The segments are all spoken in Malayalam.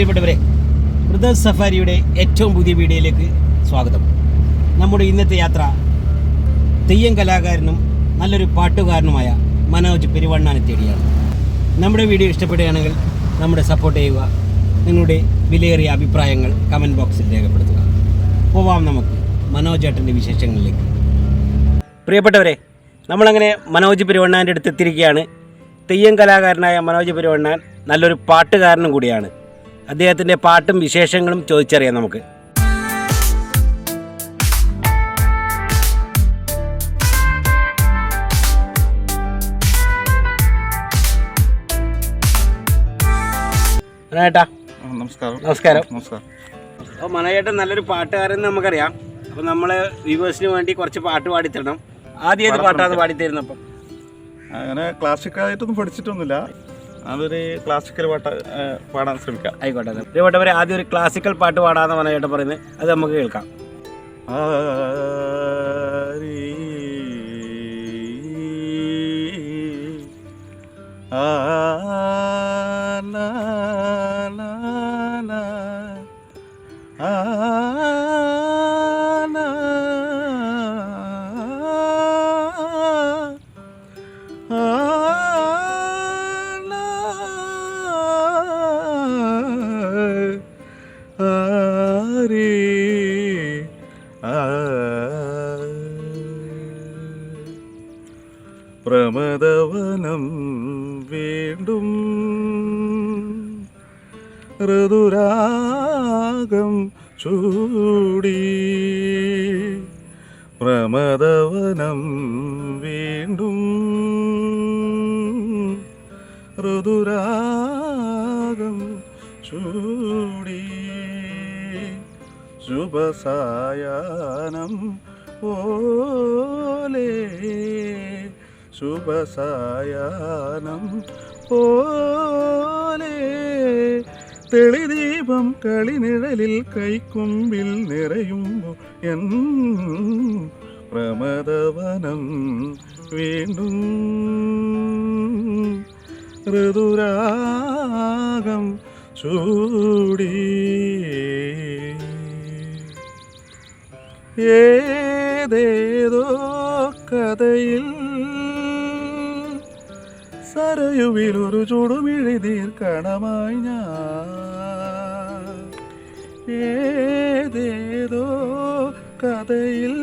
പ്രിയപ്പെട്ടവരെ ബ്രദേഴ്സ് സഫാരിയുടെ ഏറ്റവും പുതിയ വീഡിയോയിലേക്ക് സ്വാഗതം. നമ്മുടെ ഇന്നത്തെ യാത്ര തെയ്യം കലാകാരനും നല്ലൊരു പാട്ടുകാരനുമായ മനോജ് പെരുവണ്ണാനെ തേടിയാണ്. നമ്മുടെ വീഡിയോ ഇഷ്ടപ്പെടുകയാണെങ്കിൽ നമ്മുടെ സപ്പോർട്ട് ചെയ്യുക നിങ്ങളുടെ വിലയേറിയ അഭിപ്രായങ്ങൾ കമന്റ് ബോക്സിൽ രേഖപ്പെടുത്തുക. പോവാം നമുക്ക് മനോജ് ഏട്ടന്റെ വിശേഷങ്ങളിലേക്ക്. പ്രിയപ്പെട്ടവരെ നമ്മളങ്ങനെ മനോജ് പെരുവണ്ണാന്റെ അടുത്ത് എത്തിയിരിക്കുകയാണ്. തെയ്യം കലാകാരനായ മനോജ് പെരുവണ്ണാൻ നല്ലൊരു പാട്ടുകാരനും കൂടിയാണ്. അദ്ദേഹത്തിന്റെ പാട്ടും വിശേഷങ്ങളും ചോദിച്ചറിയാം നമുക്ക്. മനേട്ടാ നമസ്കാരം. നമസ്കാരം. നമസ്കാരം. അപ്പോൾ മനേട്ടൻ നല്ലൊരു പാട്ടുകാരൻ എന്ന് നമുക്കറിയാം. അപ്പോൾ നമ്മൾ വ്യൂവേഴ്സിന് വേണ്ടി കുറച്ച് പാട്ട് പാടിത്തരണം. ആദ്യം ഏത് പാട്ടാണ് പാടിത്തരുന്നത് അപ്പം? അങ്ങനെ ക്ലാസിക്കായിട്ടൊന്നും പഠിച്ചിട്ടൊന്നുമില്ല. അതൊരു ക്ലാസിക്കൽ പാട്ട് പാടാൻ ശ്രമിക്കാം ആയിക്കോട്ടെ പ്രിയപ്പെട്ടവരെ ആദ്യം ഒരു ക്ലാസിക്കൽ പാട്ട് പാടാന്ന് പറഞ്ഞിട്ട് പറയുന്നത് അത് നമുക്ക് കേൾക്കാം. ആ, വീണ്ടും ഋതുരാഗം ചൂടി. പ്രമദവനം വീണ്ടും ഋതുരാഗം ചൂടി. ശുഭസായാനം പോലെ ശുഭസായാനം പോലെ തെളിദീപം കളിനിഴലിൽ കൈക്കുമ്പിൽ നിറയുമ്പോൾ എൻ പ്രമദവനം വീണ്ടും. ഋതുരാഗം ചൂടി. ഏതേതോ കഥയിൽ സരയുവിലൊരു ചുടുമിഴുതീർക്കണമായി ഞാൻ. ഏതേതോ കഥയിൽ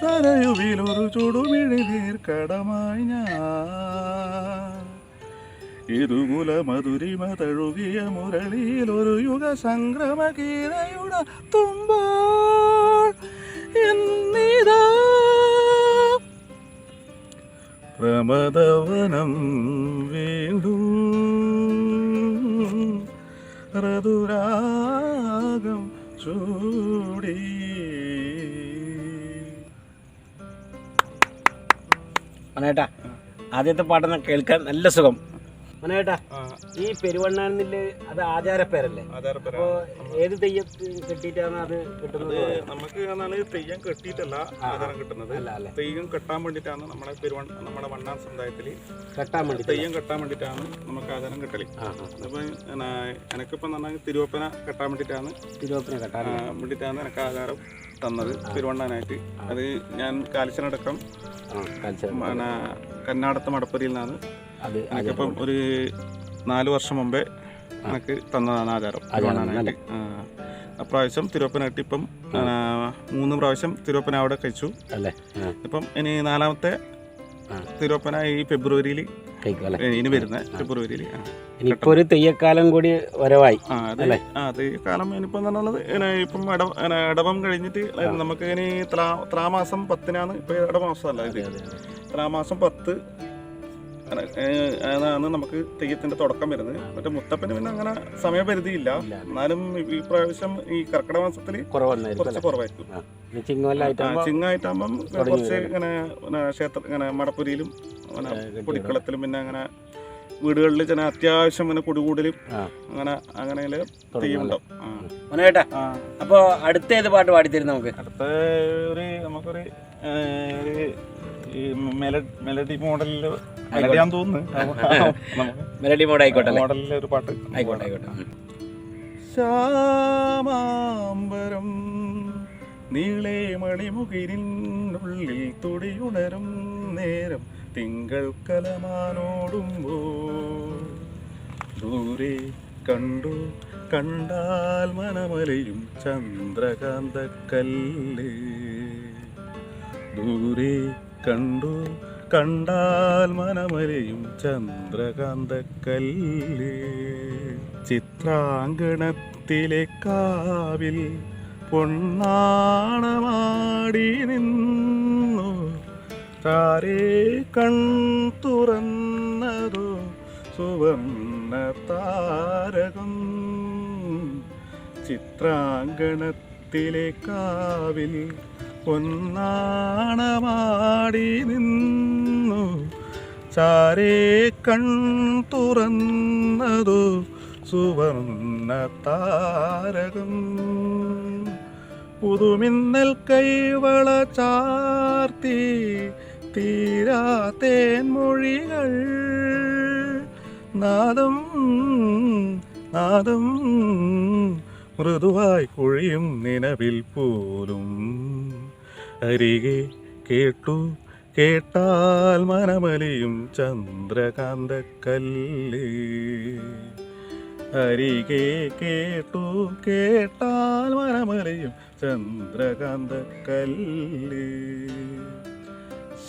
സരയുവിൽ ഒരു ചുടുമിഴി ചുടുമിഴുതീർക്കടമായി ഞാൻ. ഇരുകുല മധുരിമ തഴുകിയ മുരളിയിൽ ഒരു യുഗ സംക്രമ കീരയുടെ തുമ്പോൾ പ്രമദവനം വീണ്ടും. ഋതുരാഗം ചൂടി. മനേട്ടാ ആദ്യത്തെ പാട്ടെന്ന് കേൾക്കാൻ നല്ല സുഖം. മനേട്ടാ ഈ പെരുവണ്ണാനിൽ അത് ആചാരപ്പേരല്ലേ? അപ്പോൾ ഏത് തെയ്യം കെട്ടിയിട്ടാണ് അത് കിട്ടുന്നത്? നമുക്ക് എന്നാണ് തെയ്യം കെട്ടിയിട്ടല്ല ആധാരം കിട്ടുന്നത്. തെയ്യം കെട്ടാൻ വേണ്ടിട്ടാണ് നമ്മുടെ പെരുവൺ നമ്മുടെ വണ്ണാൻ സമുദായത്തിൽ കെട്ടാൻ വേണ്ടി തെയ്യം കെട്ടാൻ വേണ്ടിട്ടാണ് നമുക്ക് ആധാരം കിട്ടൽ. അപ്പം എനക്കിപ്പം പറഞ്ഞാൽ തിരുവപ്പന കെട്ടാൻ വേണ്ടിട്ടാണ് തിരുവപ്പന കെട്ടാൻ വേണ്ടിട്ടാണ് വേണ്ടിയിട്ടാണ് എനിക്ക് ആധാരം തന്നത് പെരുവണ്ണാനായിട്ട് അത് ഞാൻ കാലിച്ചനടക്കം കന്നാടത്ത് മടപ്പുരിയിൽ നിന്നാണ് അത് എനിക്കിപ്പം ഒരു നാല് വർഷം മുമ്പേ എനിക്ക് തന്നതാണ് ആചാരം. തിരുവണ്ണാനായിട്ട് ആ. അപ്രാവശ്യം തിരുവപ്പനായിട്ട് ഇപ്പം മൂന്ന് പ്രാവശ്യം തിരുവപ്പന അവിടെ കഴിച്ചു. അല്ലേ? ഇപ്പം ഇനി നാലാമത്തെ. തിരുവപ്പന ഈ ഫെബ്രുവരിയിൽ ഇനി വരുന്ന ഫെബ്രുവരിയിൽ. ഇനിയിപ്പോ ഒരു തെയ്യക്കാലം കൂടി വരവായി ആ അത് ആ അത് ഈ കാലം ഇനിയിപ്പം എന്നുള്ളത് ഇപ്പം ഇട ഇടവം കഴിഞ്ഞിട്ട് നമുക്ക് ഇനി ത്രാ ത്രാമാസം പത്തിനാണ് ഇപ്പൊ ഇടമാസം അല്ല? ഇത് ത്രാമാസം പത്ത് അതാണ് നമുക്ക് തെയ്യത്തിന്റെ തുടക്കം വരുന്നത്. മറ്റേ മുത്തപ്പന് പിന്നെ അങ്ങനെ സമയപരിധിയില്ല ഇല്ല. എന്നാലും ഈ പ്രാവശ്യം ഈ കർക്കിടക മാസത്തിൽ കുറച്ച് കുറവായിരിക്കും. ചിങ്ങായിട്ടാകുമ്പം കുറച്ച് ഇങ്ങനെ ക്ഷേത്ര ഇങ്ങനെ മടപ്പുരിയിലും. പൊടിക്കളത്തിലും പിന്നെ അങ്ങനെ വീടുകളിൽ ചില അത്യാവശ്യം ഇങ്ങനെ കുടികൂടലും അങ്ങനെ അങ്ങനെ തെയ്യമുണ്ടാവും. അപ്പൊ അടുത്ത ഏത് പാട്ട് പാടിത്തരും നമുക്ക്? അടുത്ത ഒരു നമുക്കൊരു ഒരു മെലഡി മോഡലിൽ മെലഡിയാന്ന് തോന്നുന്നു. മെലഡി മോഡ് ആയിക്കോട്ടെ മോഡലിലെ ഒരു പാട്ട്. ആയിക്കോട്ടെ ആയിക്കോട്ടെ. ശ്യാമാംബരം നീളെ മണിമുകിരിനുള്ളിൽ തുടിയുണരും നേരം തിങ്കൾ കലമാനോടുമ്പോ ദൂരെ കണ്ടു കണ്ടാൽ മനമലയും ചന്ദ്രകാന്തക്കല്ല്. ദൂരെ കണ്ടു കണ്ടാൽ മനമലയും ചന്ദ്രകാന്തക്കല്ല്. ചിത്രാങ്കണത്തിലെ കാവിൽ പൊണ്ണാണമാടി നിന്നു. താരേ കൺ തുറന്നതോ സുവർണ താരകം. ചിത്രാങ്കണത്തിലെ കാവിൽ പൊന്നാണമാടി നിന്നു. ചാരേ കൺ തുറന്നതു സുവർണ താരകം. പുതുമിന്നൽ കൈവള ചാർത്തി തീരാത്തേൻ മൊഴികൾ നാദം നാദം മൃദുവായി കുഴിയും നിലവിൽ പോലും അരികെ കേട്ടു കേട്ടാൽ മനമലിയും ചന്ദ്രകാന്തക്കല്ല്. അരികെ കേട്ടു കേട്ടാൽ മനമലയും ചന്ദ്രകാന്തക്കല്ല്.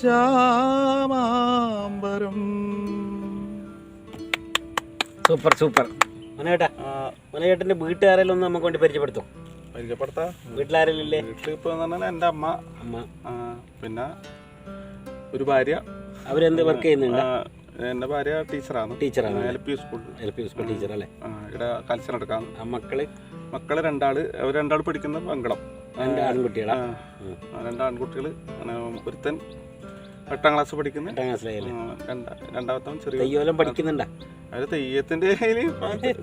ശ്യാമാംബരം. Super super. മനേട്ട മനേട്ടന്റെ വീട്ടുകാരെല്ലാം ഒന്ന് നമുക്ക് വേണ്ടി പരിചയപ്പെടുത്തും. പരിചയപ്പെടുത്താ. വീട്ടിലാരല്ലേ വീട്ടിൽ ഇപ്പൊ എന്റെ അമ്മ അമ്മ. പിന്നെ ഒരു ഭാര്യ. അവരെന്ത് വർക്ക് ചെയ്യുന്നുണ്ട്? എന്റെ ഭാര്യ ടീച്ചറാണ്. ടീച്ചറാണ് L P school L P school teacher അല്ലേ? ഇവിടെ കൽച്ചർ എടുക്കാം മക്കൾ? മക്കൾ രണ്ടാൾ അവർ രണ്ടാൾ പഠിക്കുന്ന പങ്കളം. രണ്ട് ആൺകുട്ടികളാ? രണ്ട് ആൺകുട്ടികൾ ഒരുത്തൻ എട്ടാം ക്ലാസ് പഠിക്കുന്ന. എട്ടാം ക്ലാസ്സിലായാലും രണ്ടാമത്തവൻ ചെറിയ തെയ്യോലം പഠിക്കുന്നുണ്ടാ? അവർ തെയ്യത്തിന്റെ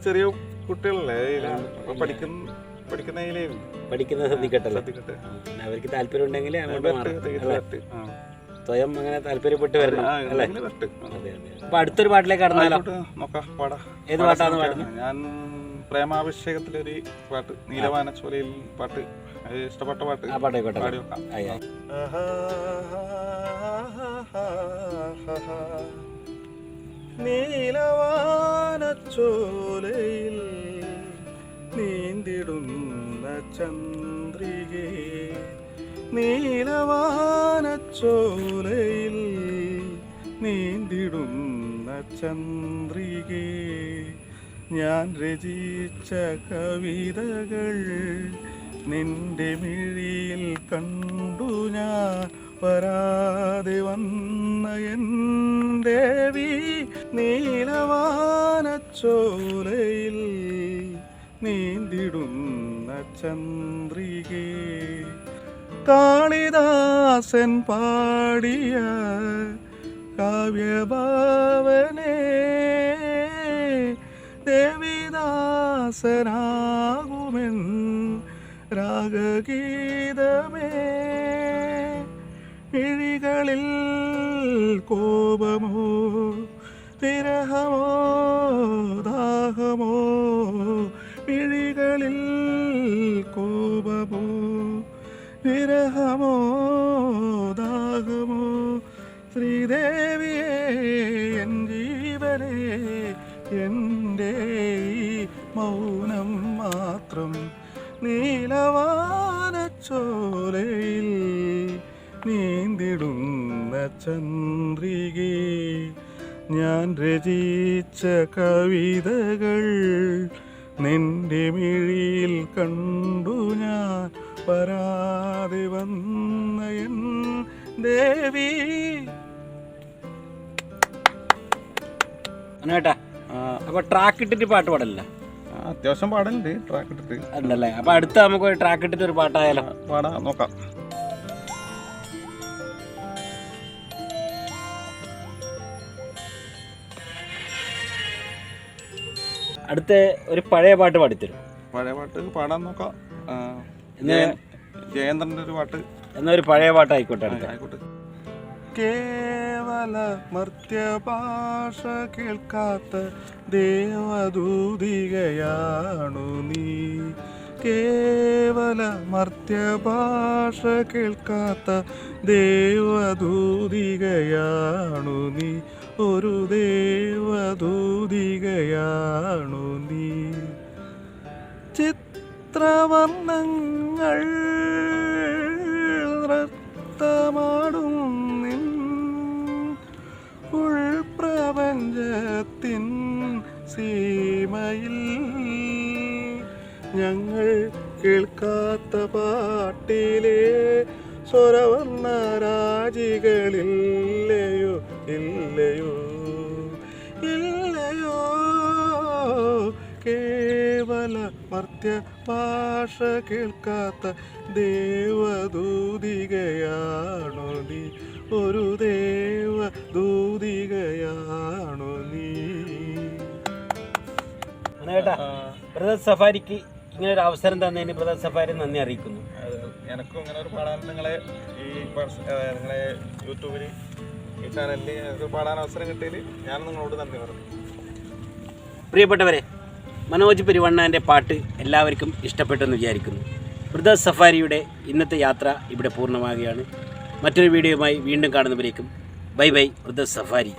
ചെറിയ കുട്ടികളല്ലേ. പഠിക്കുന്ന പഠിക്കുന്നത് ശ്രദ്ധിക്കട്ടല്ലോ അവർക്ക് താല്പര്യം ഉണ്ടെങ്കിൽ അങ്ങോട്ട്. സ്വയം അങ്ങനെ താല്പര്യപ്പെട്ട് വരണം അല്ലേ? അപ്പൊ അടുത്തൊരു പാട്ടിലേക്ക് കടന്നാലോ? നോക്കാം ഏത് പാട്ടാന്ന് പാട്ടാണ്. പാടുന്നത്? ഞാൻ പ്രേമാഭിഷേകത്തിലൊരു പാട്ട് നീലവാനച്ചോലയിൽ പാട്ട് ഇഷ്ടപ്പെട്ട പാട്ട്. ആ പാട്ടായിക്കോട്ടെ പാടി. നീലവാനച്ചോലയിൽ നീന്തിടുന്ന ചന്ദ്രികേ നീലവാനച്ചോലയിൽ നീന്തിടുന്ന ചന്ദ്രികേ ഞാൻ രചിച്ച കവിതകൾ നിന്റെ മിഴിയിൽ കണ്ടു ഞാൻ. വരാതെ വന്ന എൻ ദേവി നീലവാനച്ചോലയിൽ നീന്തിടുന്ന ചന്ദ്രികേ കാളിദാസൻ പാടിയ കാവ്യഭാവനേ ദേവിദാസനാകുമെൻ രാഗഗീതമേ. ഇഴികളിൽ കോപമോ ദാഹമോ ഇഴികളിൽ കോപമോ വിരഹമോ ദാഹമോ ശ്രീദേവിയെ എൻ ജീവനെ എന്റെ മൗനം മാത്രം നീലവാനച്ചോലയിൽ നീന്തിടുന്ന ചന്ദ്രികേ ഞാൻ രചിച്ച കവിതകൾ നിന്റെ മിഴിയിൽ കണ്ടു ഞാൻ വരാതെ വന്ന എൻ ദേവി. അപ്പൊ ട്രാക്ക് ഇട്ടിട്ട് പാട്ട് പാടല്ല അത്യാവശ്യം പാടലുണ്ട് ട്രാക്ക് ഇട്ടിട്ട്. അല്ലല്ലേ? അപ്പൊ അടുത്ത നമുക്ക് ട്രാക്ക് ഇട്ടിട്ട് ഒരു പാട്ടായാലോ പാടാ നോക്കാം. അടുത്ത ഒരു പഴയ പാട്ട് പാടിത്തരും. പഴയ പാട്ട് പാടാൻ നോക്കാം. ജയന്ദ്രന്റെ ഒരു പാട്ട്. എന്നാ ഒരു പഴയ പാട്ട് ആയിക്കോട്ടെ. കേവല മർത്യഭാഷ കേൾക്കാത്ത ദേവദൂതികയാണു നീ. കേവല മർത്യഭാഷ കേൾക്കാത്ത ദേവദൂതികയാണു നീ. ഒരു ദേവദൂതികയാണു നീ. ചിത്രവർണങ്ങൾ നൃത്തമാടും നിൻ ഉൾപ്രപഞ്ചത്തിൻ സീമയിൽ. ഞങ്ങൾ കേൾക്കാത്ത പാട്ടിലെ സ്വരവർണ രാജികളില്ലയോ ഇല്ലയോ? ഇല്ലയോ? കേവല മർത്യ ഭാഷ കേൾക്കാത്ത ദേവദൂതികയാണോ നീ? ഒരു ദേവദൂതികയാണോ നീ? ബ്രദർ സഫാരിക്ക് ഇങ്ങനെ ഒരു അവസരം തന്നതിന് ബ്രദർ സഫാരി നന്ദി അറിയിക്കുന്നു. എനിക്കും ഇങ്ങനെ ഒരു പാടാൻ നിങ്ങളെ ഈ നിങ്ങളെ യൂട്യൂബിൽ ഈ ചാനലിൽ പാടാൻ അവസരം കിട്ടിയതിൽ ഞാൻ നിങ്ങളോട് നന്ദി പറഞ്ഞു പ്രിയപ്പെട്ടവരെ മനോജ് പെരുവണ്ണാന്റെ പാട്ട് എല്ലാവർക്കും ഇഷ്ടപ്പെട്ടെന്ന് വിചാരിക്കുന്നു. വൃദ്ധ സഫാരിയുടെ ഇന്നത്തെ യാത്ര ഇവിടെ പൂർണമാകുകയാണ് മറ്റൊരു വീഡിയോയുമായി വീണ്ടും കാണുന്നവരേക്കും ബൈ ബൈ വൃദ്ധ സഫാരി.